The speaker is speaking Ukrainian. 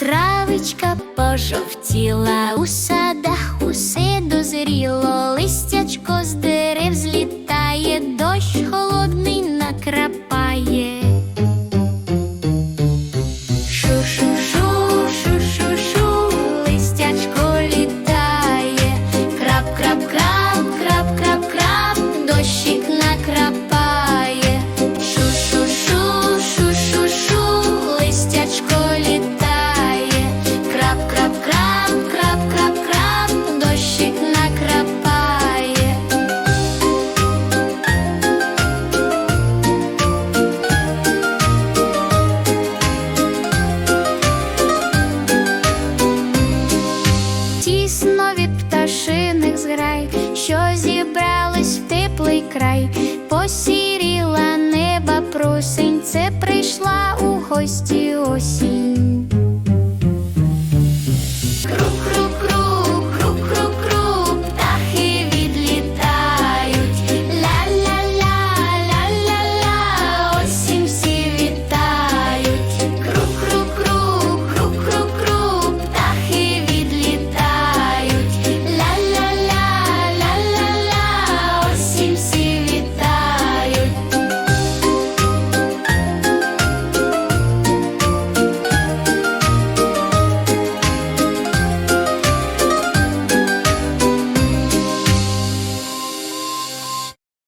Травичка пожовтіла. У садах, усе дозріло, листячко з дерев злітає, дощ холодний накрапає. Шу-шу-шу, листячко літає, крап, крап, крап, крап, крап, крап, дощик що зібрались в теплий край, посіріла неба просень, це прийшла у гості.